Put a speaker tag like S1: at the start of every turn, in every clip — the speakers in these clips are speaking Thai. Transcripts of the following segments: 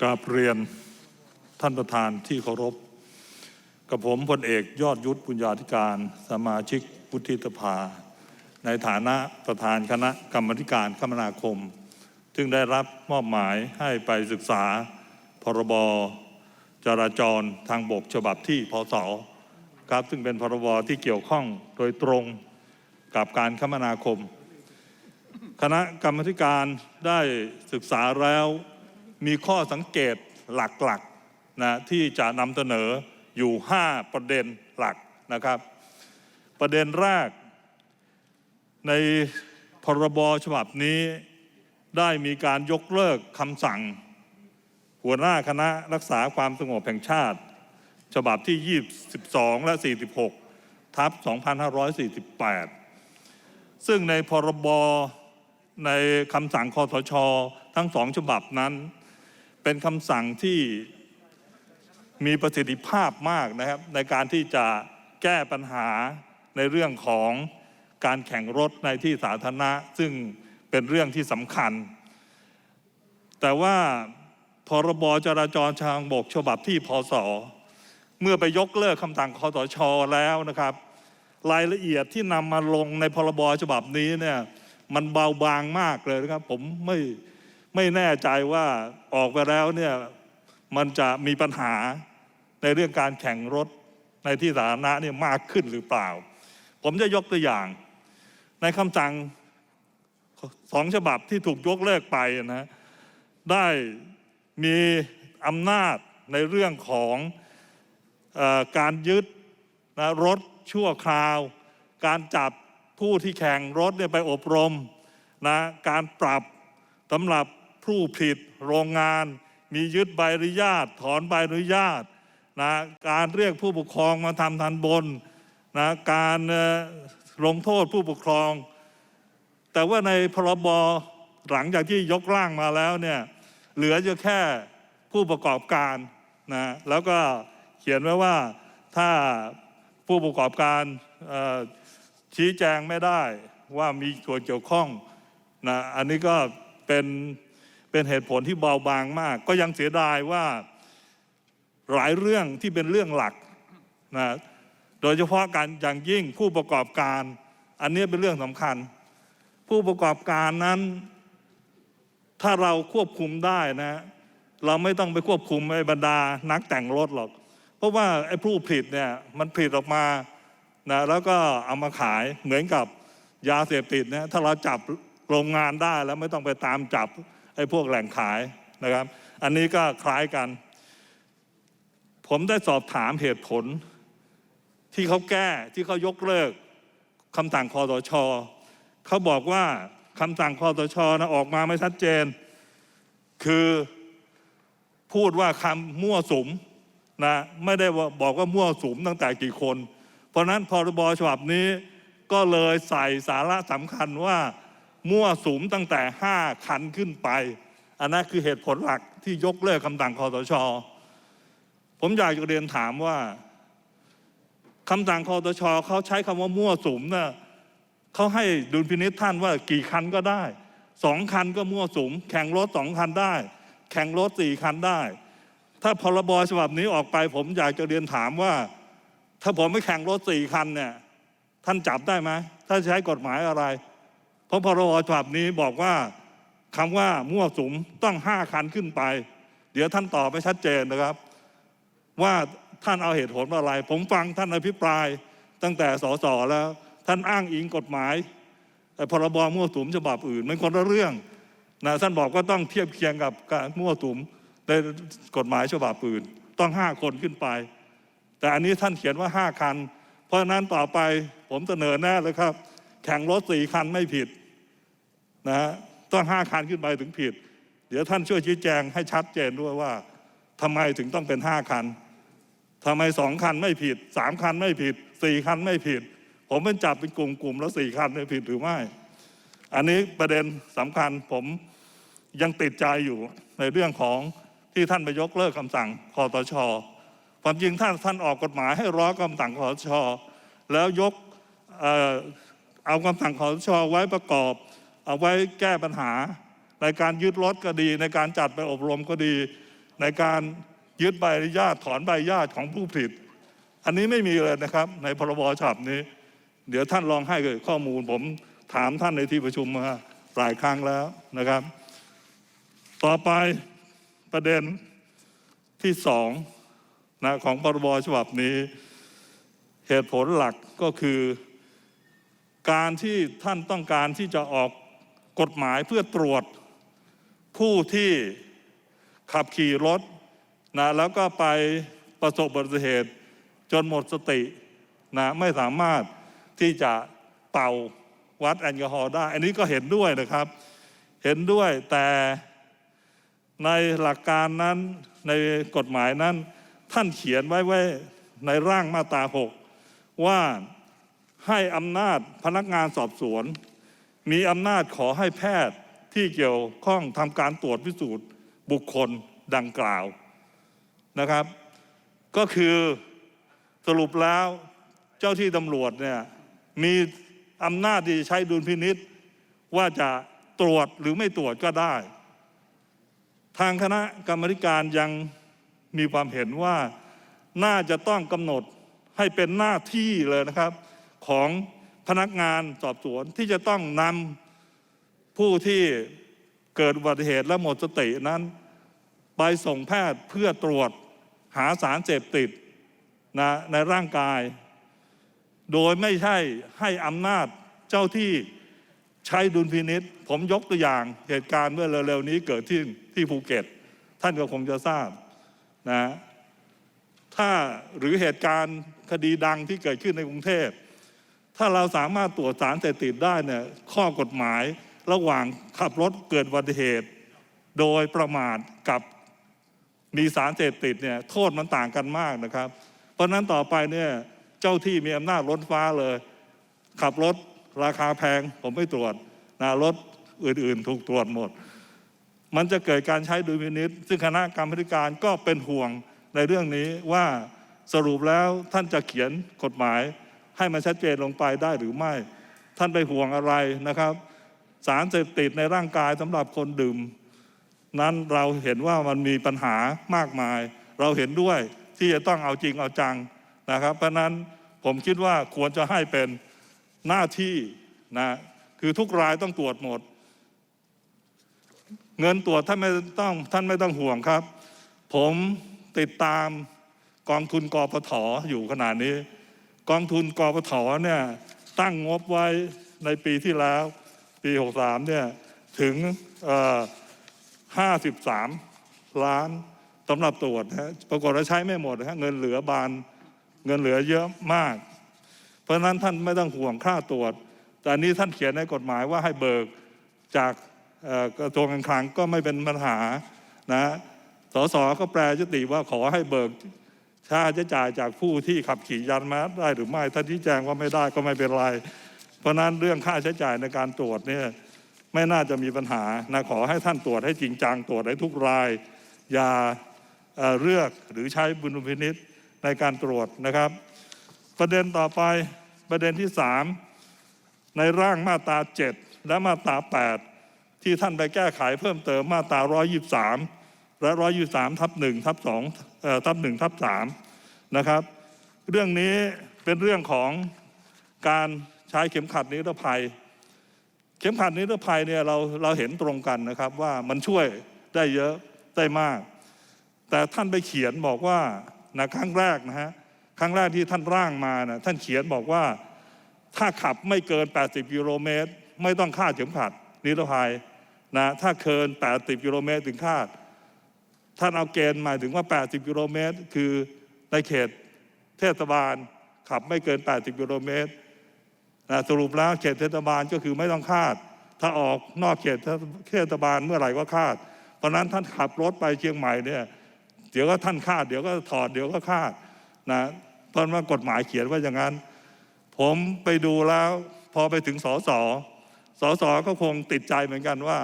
S1: กราบเรียนท่านประธานที่เคารพ กับผมพลเอกยอดยุทธบุญญาธิการ สมาชิกวุฒิสภา ในฐานะประธานคณะกรรมการคมนาคม ซึ่งได้รับมอบหมายให้ไปศึกษา พรบจราจรทางบกฉบับที่พศครับซึ่งเป็นพรบที่เกี่ยวข้องโดยตรงกับการคมนาคม คณะกรรมการได้ศึกษาแล้ว มีข้อสังเกตหลักๆนะที่จะนำเสนออยู่ 5 ประเด็นหลักนะครับ ประเด็นแรก ในพรบฉบับนี้ได้มีการยกเลิกคำสั่ง หัวหน้าคณะรักษาความสงบแห่งชาติ ฉบับที่ 22 และ 46 ทับ 2548 ซึ่งในพรบในคำสั่งคอสช ทั้งสองฉบับนั้น เป็นคำสั่งที่มีประสิทธิภาพมากนะครับ ในการที่จะแก้ปัญหาในเรื่องของการแข่งรถในที่สาธารณะ ซึ่งเป็นเรื่องที่สำคัญ แต่ว่าพรบจราจรทางบกฉบับที่พศเมื่อไปยกเลิกคำสั่งคอสชแล้วนะครับ รายละเอียดที่นำมาลงในพรบฉบับนี้เนี่ยมันเบาบางมากเลยนะครับ ผมไม่ ไม่แน่ใจว่าออกไปแล้วเนี่ยมันจะมีปัญหาในเรื่องการแข่งรถในที่สาธารณะเนี่ยมากขึ้นหรือเปล่า ผมจะยกตัวอย่าง ในคำสั่งสองฉบับที่ถูกยกเลิกไปนะได้มีอำนาจในเรื่องของอการยึดนะรถชั่วคราว การจับผู้ที่แข่งรถเนี่ยไปอบรมนะการปรับสำหรับ ผู้ผิดโรงงาน มียึดใบอนุญาต ถอนใบอนุญาตนะการเรียกผู้ปกครองมาทำทันบนนะการลงโทษผู้ปกครอง แต่ว่าในพรบหลังจากที่ยกร่างมาแล้วเนี่ยเหลือจะแค่ผู้ประกอบการนะแล้วก็เขียนไว้ว่าถ้าผู้ประกอบการชี้แจงไม่ได้ว่ามีส่วนเกี่ยวข้องนะอันนี้ก็เป็น เป็นเหตุผลที่เบาบางมาก ก็ยังเสียดายว่าหลายเรื่องที่เป็นเรื่องหลักนะโดยเฉพาะการอย่างยิ่งผู้ประกอบการ อันนี้เป็นเรื่องสำคัญ ผู้ประกอบการนั้น ถ้าเราควบคุมได้นะ เราไม่ต้องไปควบคุมไอ้บรรดานักแต่งรถหรอก เพราะว่าไอ้ผู้ผลิตเนี่ยมันผลิตออกมานะแล้วก็เอามาขายเหมือนกับยาเสพติดนะถ้าเราจับโรงงานได้แล้วไม่ต้องไปตามจับ ไอ้พวกแหล่งขายนะครับ อันนี้ก็คล้ายกัน ผมได้สอบถามเหตุผล ที่เขาแก้ที่เขายกเลิกคำสั่งคอสชเขาบอกว่าคำสั่งคอสชนะออกมาไม่ชัดเจน คือพูดว่าคำมั่วสุมนะไม่ได้ว่าบอกว่ามั่วสุมตั้งแต่กี่คน เพราะนั้นพรบฉบับนี้ก็เลยใส่สาระสำคัญว่า มั่วสุมตั้งแต่ 5 คันขึ้นไป อันนั้นคือเหตุผลหลักที่ยกเลิกคำสั่งคอสช ผมอยากจะเรียนถามว่าคำสั่งคอสชเขาใช้คำว่ามั่วสุมนะ่ะเขาให้ดุลพินิษท่านว่ากี่คันก็ได้สองคันก็มั่วสุม แข่งรถสองคันได้ แข่งรถสี่คันได้ ถ้าพรบฉบับนี้ออกไป ผมอยากจะเรียนถามว่า ถ้าผมไม่แข่งรถสี่คันเนี่ยท่านจับได้ไหมถ้าใช้กฎหมายอะไร เพราะพรบฉบับนี้บอกว่าคำว่ามั่วสุมต้องห้าคันขึ้นไป เดี๋ยวท่านตอบไม่ชัดเจนนะครับ ว่าท่านเอาเหตุผลอะไร ผมฟังท่านอภิปรายตั้งแต่สสแล้ว ท่านอ้างอิงกฎหมายแต่พรบมั่วสุมฉบับอื่นมันคนละเรื่องนะท่านบอกว่าต้องเทียบเคียงกับการมั่วสุมในกฎหมายฉบับอื่น ต้องห้าคนขึ้นไป แต่อันนี้ท่านเขียนว่าห้าคัน เพราะฉะนั้นต่อไปผมเสนอแน่เลยครับ แข่งรถสี่คันไม่ผิดนะฮะต้องห้าคันขึ้นไปถึงผิด เดี๋ยวท่านช่วยชี้แจงให้ชัดเจนด้วยว่าทำไมถึงต้องเป็นห้าคันทำไมสองคันไม่ผิดสามคันไม่ผิดสี่คันไม่ผิด ผมเป็นจับเป็นกลุ่มๆแล้วสี่คันไม่ผิดหรือไม่ อันนี้ประเด็นสำคัญผมยังติดใจอยู่ในเรื่องของที่ท่านไปยกเลิกคำสั่งคอตชความจริงท่านท่านออกกฎหมายให้ร้อคำสั่งคอสชแล้วยก เอาคำสั่งคอสชไว้ประกอบ เอาไว้แก้ปัญหา ในการยึดรถก็ดี ในการจัดไปอบรมก็ดี ในการยึดใบอนุญาตถอนใบอนุญาตของผู้ผลิต อันนี้ไม่มีเลยนะครับ ในพรบฉบับนี้ เดี๋ยวท่านลองให้ข้อมูล ผมถามท่านในที่ประชุมมาหลายครั้งแล้วนะครับ ต่อไปประเด็นที่สองนะของพรบฉบับนี้ เหตุผลหลักก็คือ การที่ท่านต้องการที่จะออกกฎหมายเพื่อตรวจผู้ที่ขับขี่รถนะแล้วก็ไปประสบอุบัติเหตุจนหมดสตินะไม่สามารถที่จะเป่าวัดแอลกอฮอล์ได้ อันนี้ก็เห็นด้วยนะครับ เห็นด้วยแต่ในหลักการนั้นในกฎหมายนั้น ท่านเขียนไว้ไว้ในร่างมาตราหกว่า ให้อำนาจพนักงานสอบสวน มีอำนาจขอให้แพทย์ที่เกี่ยวข้องทำการตรวจพิสูจน์ บุคคลดังกล่าวนะครับ ก็คือสรุปแล้วเจ้าที่ตำรวจเนี่ยมีอำนาจที่จะใช้ดุลพินิษว่าจะตรวจหรือไม่ตรวจก็ได้ ทางคณะกรรมการยังมีความเห็นว่าน่าจะต้องกำหนดให้เป็นหน้าที่เลยนะครับ ของพนักงานสอบสวนที่จะต้องนำผู้ที่เกิดอุบัติเหตุและหมดสตินั้น ไปส่งแพทย์เพื่อตรวจหาสารเสพติดนะในร่างกาย โดยไม่ใช่ให้อำนาจเจ้าที่ใช้ดุลพินิษผมยกตัวอย่างเหตุการณ์เมื่อเร็วๆนี้เกิดที่ที่ภูเก็ต ท่านก็คงจะทราบนะถ้าหรือเหตุการณ์คดีดังที่เกิดขึ้นในกรุงเทพ ถ้าเราสามารถตรวจสารเสพติดได้เนี่ยข้อกฎหมายระหว่างขับรถเกิดอุบัติเหตุ โดยประมาทกับมีสารเสพติดเนี่ยโทษมันต่างกันมากนะครับ เพราะนั้นต่อไปเนี่ยเจ้าที่มีอำนาจล้นฟ้าเลย ขับรถราคาแพงผมไม่ตรวจนะรถอื่นๆ ถูกตรวจหมด มันจะเกิดการใช้ดุลพินิษซึ่งคณะกรรมการก็เป็นห่วงในเรื่องนี้ว่าสรุปแล้วท่านจะเขียนกฎหมาย ให้มันชัดเจนลงไปได้หรือไม่ ท่านไปห่วงอะไรนะครับ สารเสพติดในร่างกายสำหรับคนดื่ม นั้นเราเห็นว่ามันมีปัญหามากมาย เราเห็นด้วยที่จะต้องเอาจริงเอาจังนะครับ เพราะนั้นผมคิดว่าควรจะให้เป็นหน้าที่นะคือทุกรายต้องตรวจหมด เงินตรวจท่านไม่ต้องท่านไม่ต้องห่วงครับ ผมติดตามกองทุนกอปทอยู่ขนาดนี้ กองทุนกปทเนี่ยตั้งงบไว้ในปีที่แล้ว ปี 63เนี่ยถึง53 ล้านสำหรับตรวจนะฮะปรากฏว่าใช้ไม่หมดนะฮะเงินเหลือบานเงินเหลือเยอะมาก เพราะนั้นท่านไม่ต้องห่วงค่าตรวจ แต่อันนี้ท่านเขียนในกฎหมายว่าให้เบิกจากกระทรวงการคลังก็ไม่เป็นปัญหานะสสก็แปลยติว่าขอให้เบิก ค่าใช้จ่ายจากผู้ที่ขับขี่ยานม้าได้หรือไม่ท่านที่แจ้งว่าไม่ได้ก็ไม่เป็นไร เพราะนั้นเรื่องค่าใช้จ่ายในการตรวจเนี่ยไม่น่าจะมีปัญหานะขอให้ท่านตรวจให้จริงจังตรวจให้ทุกราย อย่าเอ่อเลือกหรือใช้บุญพินิษในการตรวจนะครับ ประเด็นต่อไปประเด็นที่สามในร่างมาตรา 7 และมาตรา 8 ที่ท่านไปแก้ไขเพิ่มเติมมาตรา 123 และ123ทับ1ทับ2เอ่อทับ1ทับ3นะครับ เรื่องนี้เป็นเรื่องของการใช้เข็มขัดนิรภัย เข็มขัดนิรภัยเนี่ยเราเราเห็นตรงกันนะครับว่ามันช่วยได้เยอะได้มาก แต่ท่านไปเขียนบอกว่านะครั้งแรกนะฮะครั้งแรกที่ท่านร่างมานะท่านเขียนบอกว่าถ้าขับไม่เกิน 80กิโลเมตรไม่ต้องคาดเข็มขัดนิรภัยนะถ้าเกิน 80กิโลเมตรถึงคาด ท่านเอาเกณฑ์หมายถึงว่า 80 กิโลเมตร คือในเขตเทศบาลขับไม่เกิน 80 กิโลเมตรนะสรุปแล้วเขตเทศบาลก็คือไม่ต้องคาด ถ้าออกนอกเขตเทศบาลเมื่อไหร่ก็คาด เพราะนั้นท่านขับรถไปเชียงใหม่เนี่ยเดี๋ยวก็ท่านคาด เดี๋ยวก็ถอดเดี๋ยวก็คาดนะเพราะว่ากฎหมายเขียนว่าอย่างนั้น ผมไปดูแล้วพอไปถึงสสสสก็คงติดใจเหมือนกันว่า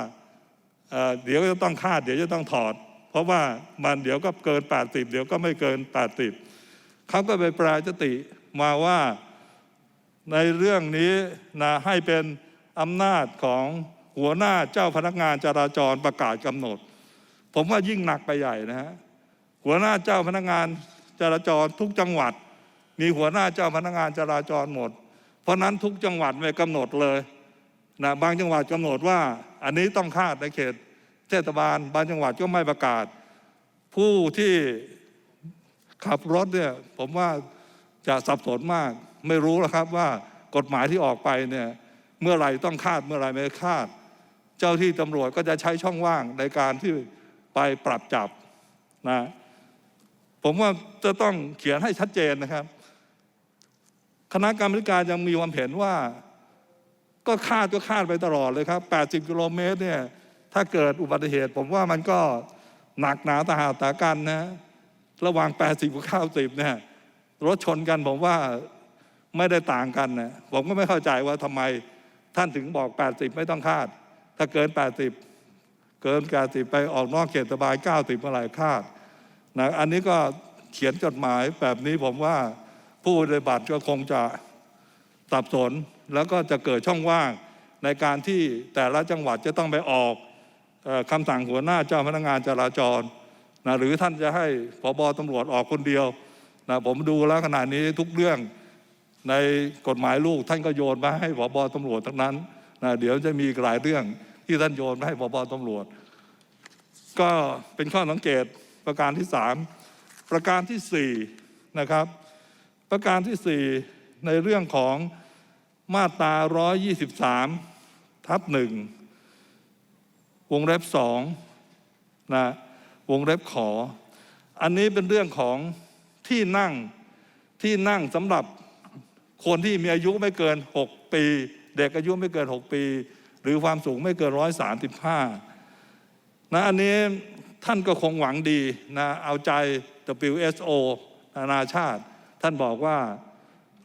S1: เเดี๋ยวก็ต้องคาด เดี๋ยวจะต้องถอด เพราะว่ามันเดี๋ยวก็เกิน 80 เดี๋ยวก็ไม่เกิน 80เขาก็ไปแปลยติมาว่าในเรื่องนี้นะให้เป็นอำนาจของหัวหน้าเจ้าพนักงานจราจรประกาศกำหนด ผมว่ายิ่งหนักไปใหญ่นะฮะหัวหน้าเจ้าพนักงานจราจรทุกจังหวัด มีหัวหน้าเจ้าพนักงานจราจรหมด เพราะนั้นทุกจังหวัดไม่กำหนดเลยนะบางจังหวัดกำหนดว่า อันนี้ต้องคาดในเขต เทศบาลบางจังหวัดก็ไม่ประกาศ ผู้ที่ขับรถเนี่ยผมว่าจะสับสนมาก ไม่รู้แล้วครับว่ากฎหมายที่ออกไปเนี่ยเมื่อไรต้องคาดเมื่อไรไม่คาด เจ้าที่ตำรวจก็จะใช้ช่องว่างในการที่ไปปรับจับนะผมว่าจะต้องเขียนให้ชัดเจนนะครับ คณะกรรมการยังมีความเห็นว่า ก็คาดก็คาดไปตลอดเลยครับ 80 กิโลเมตรเนี่ย ถ้าเกิดอุบัติเหตุ ผมว่ามันก็หนักหนาตาหาตากันนะ ระหว่าง 80กับ90เนี่ยรถชนกันผมว่าไม่ได้ต่างกันนะผมก็ไม่เข้าใจว่าทำไมท่านถึงบอก 80 ไม่ต้องคาด ถ้าเกิน 80 เกิน 80 ไปออกนอกเขตสบาย 90เมื่อไหร่คาดนะอันนี้ก็เขียนจดหมายแบบนี้ผมว่าผู้ปฏิบัติก็คงจะสับสน แล้วก็จะเกิดช่องว่างในการที่แต่ละจังหวัดจะต้องไปออก คำสั่งหัวหน้าเจ้าพนักงานจราจรนะหรือท่านจะให้พบตำรวจออกคนเดียวนะผมดูแล้วขณะนี้ทุกเรื่องในกฎหมายลูกท่านก็โยนมาให้พบตำรวจทั้งนั้นนะเดี๋ยวจะมีหลายเรื่องที่ท่านโยนมาให้พบตำรวจ ก็เป็นข้อสังเกตประการที่สามประการที่สี่นะครับ ประการที่สี่ในเรื่องของมาตรา 123 ทับหนึ่ง วงเล็บสองนะวงเล็บขอ อันนี้เป็นเรื่องของที่นั่งที่นั่งสำหรับคนที่มีอายุไม่เกิน 6 ปี เด็กอายุไม่เกิน 6 ปี หรือความสูงไม่เกิน 135นะอันนี้ท่านก็คงหวังดีนะเอาใจ WSO นานาชาติ ท่านบอกว่า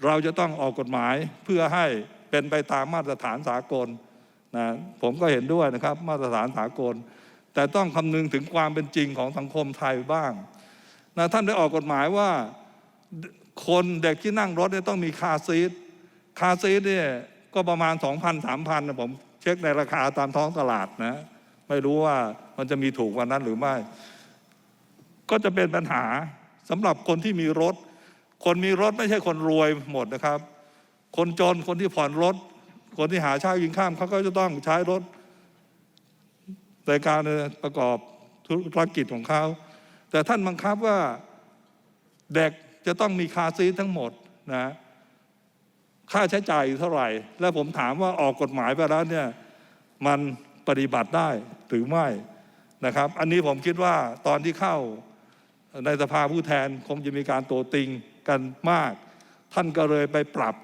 S1: เราจะต้องออกกฎหมายเพื่อให้เป็นไปตามมาตรฐานสากล นะผมก็เห็นด้วยนะครับ มาตรฐานสากล แต่ต้องคำนึงถึงความเป็นจริงของสังคมไทยบ้างนะท่านได้ออกกฎหมายว่าคนเด็กที่นั่งรถเนี่ยต้องมีคาซีทคาซีทเนี่ยก็ประมาณ 2,000 3,000นะผมเช็คในราคาตามท้องตลาดนะ ไม่รู้ว่ามันจะมีถูกกว่านั้นหรือไม่ ก็จะเป็นปัญหาสำหรับคนที่มีรถ คนมีรถไม่ใช่คนรวยหมดนะครับ คนจนคนที่ผ่อนรถ คนที่หาเช้ากินข้ามเขาก็จะต้องใช้รถในการประกอบธุรกิจของเขา แต่ท่านบังคับว่าเด็กจะต้องมีคาซีทั้งหมดนะค่าใช้จ่ายเท่าไหร่ แล้วผมถามว่าออกกฎหมายไปแล้วเนี่ยมันปฏิบัติได้หรือไม่นะครับ อันนี้ผมคิดว่าตอนที่เข้าในสภาผู้แทนคงจะมีการโตติงกันมาก ท่านก็เลยไปปรับ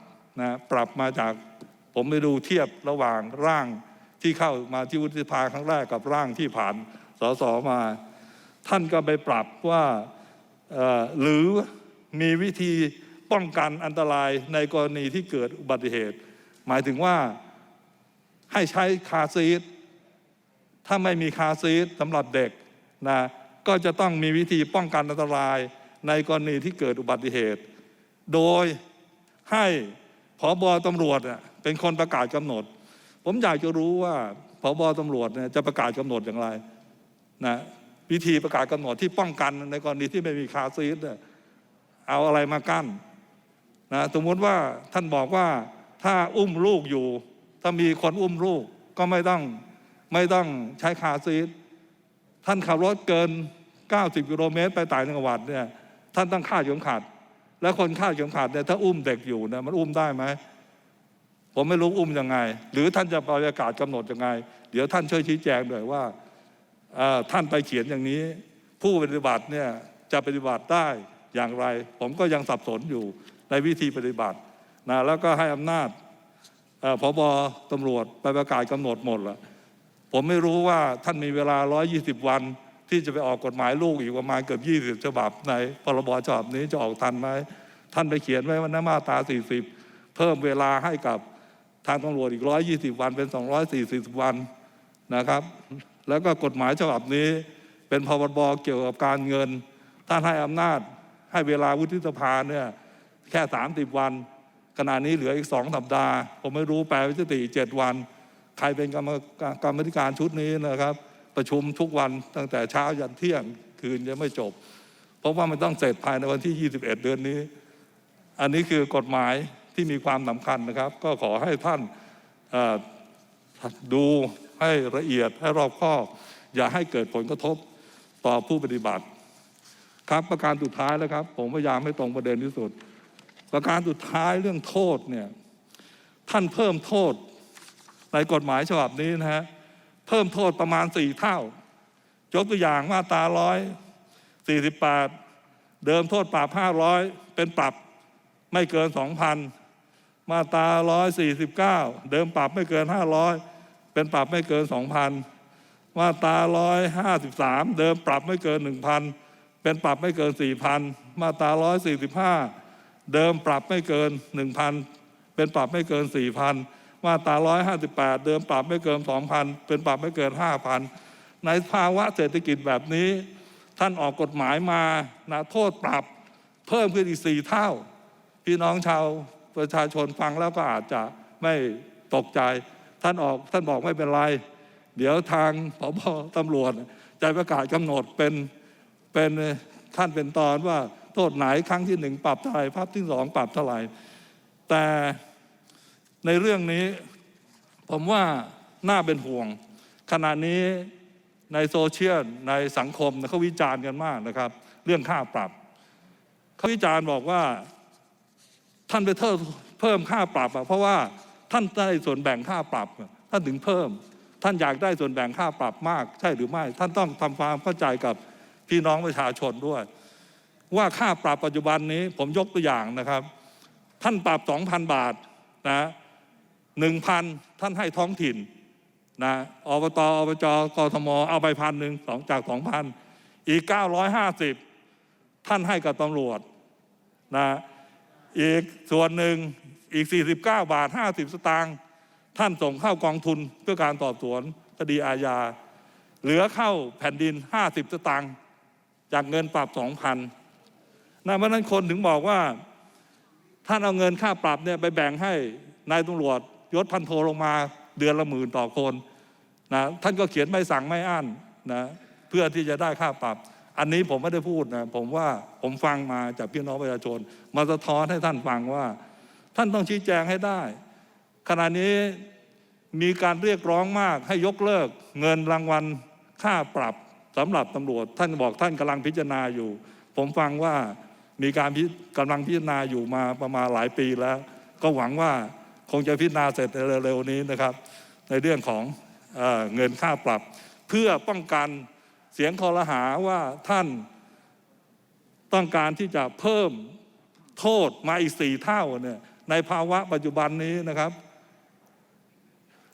S1: นะปรับมาจาก ผมไปดูเทียบระหว่างร่างที่เข้ามาที่วุฒิสภาครั้งแรกกับร่างที่ผ่านสสมา ท่านก็ไปปรับว่าหรือมีวิธีป้องกันอันตรายในกรณีที่เกิดอุบัติเหตุ หมายถึงว่าให้ใช้คาซีทถ้าไม่มีคาซีทสำหรับเด็กนะก็จะต้องมีวิธีป้องกันอันตรายในกรณีที่เกิดอุบัติเหตุ โดยให้ผอบอตำรวจ เป็นคนประกาศกำหนด ผมอยากจะรู้ว่าผอบอตำรวจเนี่ยจะประกาศกำหนดอย่างไรนะวิธีประกาศกำหนดที่ป้องกันในกรณีที่ไม่มีคาซีทเอาอะไรมากั้นนะสมมติว่าท่านบอกว่าถ้าอุ้มลูกอยู่ ถ้ามีคนอุ้มลูกก็ไม่ต้องไม่ต้องใช้คาซีทท่านขับรถเกิน 90กิโลเมตรไปต่างจังหวัดเนี่ยท่านต้องคาดเข็มขัด แล้วคนคาดเข็มขัดเนี่ยถ้าอุ้มเด็กอยู่เนี่ยมันอุ้มได้ไหม ผมไม่รู้อุ้มยังไง หรือท่านจะประกาศกำหนดยังไง เดี๋ยวท่านช่วยชี้แจงหน่อยว่าท่านไปเขียนอย่างนี้ ผู้ปฏิบัติเนี่ยจะปฏิบัติได้อย่างไร ผมก็ยังสับสนอยู่ในวิธีปฏิบัตินะแล้วก็ให้อำนาจพบตำรวจไปประกาศกำหนดหมดละผมไม่รู้ว่าท่านมีเวลา 120 วัน ที่จะไปออกกฎหมายลูกอีกประมาณเกือบ 20 ฉบับในพรบฉบับนี้จะออกทันไหมท่านไปเขียนไว้ว่าหน้ามาตรา 40 เพิ่มเวลาให้กับ ทางตำรวจอีก 120 วันเป็น 240 วันนะครับ แล้วก็กฎหมายฉบับนี้เป็นพรบเกี่ยวกับการเงิน ท่านให้อำนาจให้เวลาวุฒิสภาเนี่ยแค่ 30 วันขณะนี้เหลืออีกสองสัปดาห์ ผมไม่รู้แปลวิจิเจ็ดวัน ใครเป็นกรรมการกรรมธิการชุดนี้นะครับ ประชุมทุกวันตั้งแต่เช้ายันเที่ยงคืนยังไม่จบ เพราะว่ามันต้องเสร็จภายในวันที่ 21 เดือนนี้ อันนี้คือกฎหมาย ที่มีความสำคัญนะครับ ก็ขอให้ท่านดูให้ละเอียดให้รอบคอบ อย่าให้เกิดผลกระทบต่อผู้ปฏิบัติ ครับประการสุดท้ายแล้วครับ ผมพยายามให้ตรงประเด็นที่สุด ประการสุดท้ายเรื่องโทษเนี่ยท่านเพิ่มโทษในกฎหมายฉบับนี้นะฮะเพิ่มโทษประมาณสี่เท่ายกตัวอย่างมาตราร้อยสี่สิบแปดเดิมโทษปรับห้าร้อยเป็นปรับไม่เกินสองพัน มาตราร้อยสี่สิบเดิมปรับไม่เกินห้าร้อยเป็นปรับไม่เกินสองพันมาตราร้อยห้าสิบสามเดิมปรับไม่เกินหนึ่งพันเป็นปรับไม่เกินสี่พันมาตราร้อยสี่สิบห้าเดิมปรับไม่เกินหนึ่งพันเป็นปรับไม่เกินสี่พันมาตราร้อยห้าสิบแปดเดิมปรับไม่เกินสองพันเป็นปรับไม่เกินห้าพันในภาวะเศรษฐกิจแบบนี้ ท่านออกกฎหมายมานะโทษปรับเพิ่มขึ้นอีกสี่เท่า พี่น้องชาว ประชาชนฟังแล้วก็อาจจะไม่ตกใจ ท่านออกท่านบอกไม่เป็นไร เดี๋ยวทางผบตำรวจจะประกาศกำหนดเป็นเป็นท่านเป็นตอนว่าโทษไหนครั้งที่หนึ่งปรับเท่าไหร่ภาพที่สองปรับเท่าไหร่แต่ในเรื่องนี้ผมว่าน่าเป็นห่วง ขณะนี้ในโซเชียลในสังคมเขาวิจารณ์กันมากนะครับ เรื่องค่าปรับ เขาวิจารณ์บอกว่า ท่านไปเพิ่มค่าปรับเพราะว่าท่านได้ส่วนแบ่งค่าปรับ ท่านถึงเพิ่ม ท่านอยากได้ส่วนแบ่งค่าปรับมาก ใช่หรือไม่ ท่านต้องทำความเข้าใจกับพี่น้องประชาชนด้วย ว่าค่าปรับปัจจุบันนี้ผมยกตัวอย่างนะครับ ท่านปรับสองพันบาทนะหนึ่งพันท่านให้ท้องถิ่นนะอบตอบจกทมเอาไปพันหนึ่งสองจากสองพันอีกเก้าร้อยห้าสิบท่านให้กับตำรวจนะ อีกส่วนหนึ่งอีก 49 บาท 50 สตางค์ท่านส่งเข้ากองทุนเพื่อการสอบสวนคดีอาญา เหลือเข้าแผ่นดิน 50 สตางค์จากเงินปรับ 2,000นะเพราะฉะนั้นคนถึงบอกว่า ท่านเอาเงินค่าปรับเนี่ยไปแบ่งให้นายตำรวจยศพันโทลงมาเดือนละหมื่นต่อคนนะท่านก็เขียนใบสั่งไม่อั้นนะเพื่อที่จะได้ค่าปรับ อันนี้ผมไม่ได้พูดนะ ผมว่าผมฟังมาจากพี่น้องประชาชน มาสะท้อนให้ท่านฟังว่า ท่านต้องชี้แจงให้ได้ ขณะนี้มีการเรียกร้องมากให้ยกเลิก เงินรางวัลค่าปรับสำหรับตำรวจ ท่านบอกท่านกำลังพิจารณาอยู่ ผมฟังว่ามีการกำลังพิจารณาอยู่มาประมาณหลายปีแล้ว ก็หวังว่าคงจะพิจารณาเสร็จเร็วๆนี้นะครับ ในเรื่องของเอเงินค่าปรับ เพื่อป้องกัน เสียงคอรหาว่าท่านต้องการที่จะเพิ่มโทษมาอีกสี่เท่าเนี่ยในภาวะปัจจุบันนี้นะครับ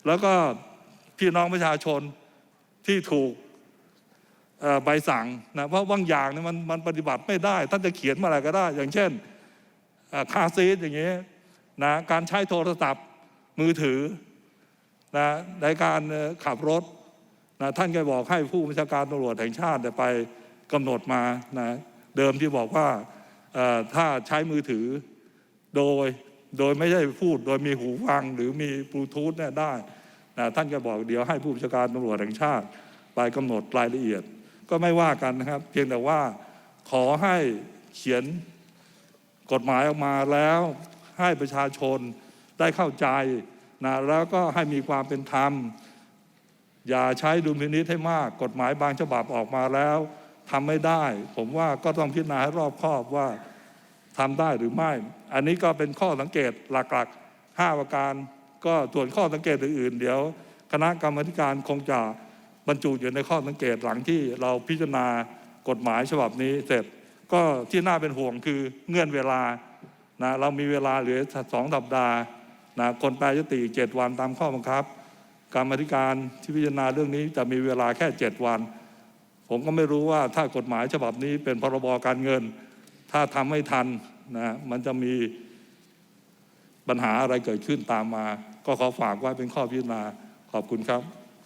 S1: แล้วก็พี่น้องประชาชนที่ถูกใบสั่งนะเพราะบางอย่างเนี่ยมันมันปฏิบัติไม่ได้ ท่านจะเขียนมาอะไรก็ได้ อย่างเช่นคาซีดอย่างเงี้ยนะการใช้โทรศัพท์มือถือนะในการขับรถ นะท่านก็บอกให้ผู้บัญชาการตำรวจแห่งชาติไปกำหนดมานะเดิมที่บอกว่าถ้าใช้มือถือโดยโดยไม่ใช่พูดโดยมีหูฟังหรือมีบลูทูธเนี่ยได้นะท่านก็บอกเดี๋ยวให้ผู้บัญชาการตำรวจแห่งชาติ ไปกำหนดรายละเอียด ก็ไม่ว่ากันนะครับ เพียงแต่ว่าขอให้เขียนกฎหมายออกมาแล้วให้ประชาชนได้เข้าใจนะแล้วก็ให้มีความเป็นธรรม อย่าใช้ดุลพินิษให้มาก กฎหมายบางฉบับออกมาแล้วทำไม่ได้ ผมว่าก็ต้องพิจารณาให้รอบคอบว่าทำได้หรือไม่ อันนี้ก็เป็นข้อสังเกตหลักๆ5ประการ ก็ส่วนข้อสังเกตอื่นๆ เดี๋ยว คณะกรรมาธิการคงจะบรรจุอยู่ในข้อสังเกตหลังที่เราพิจารณากฎหมายฉบับนี้เสร็จก็ที่น่าเป็นห่วงคือเงื่อนเวลานะเรามีเวลาเหลือสองสัปดาห์นะคนแปรยติอีเจ็ดวันตามข้อบังคับ กรรมาธิการที่พิจารณาเรื่องนี้จะมีเวลาแค่เจ็ดวัน ผมก็ไม่รู้ว่าถ้ากฎหมายฉบับนี้เป็นพรบการเงิน ถ้าทำไม่ทันนะมันจะมีปัญหาอะไรเกิดขึ้นตามมา ก็ขอฝากไว้เป็นข้อพิจารณาขอบคุณครับ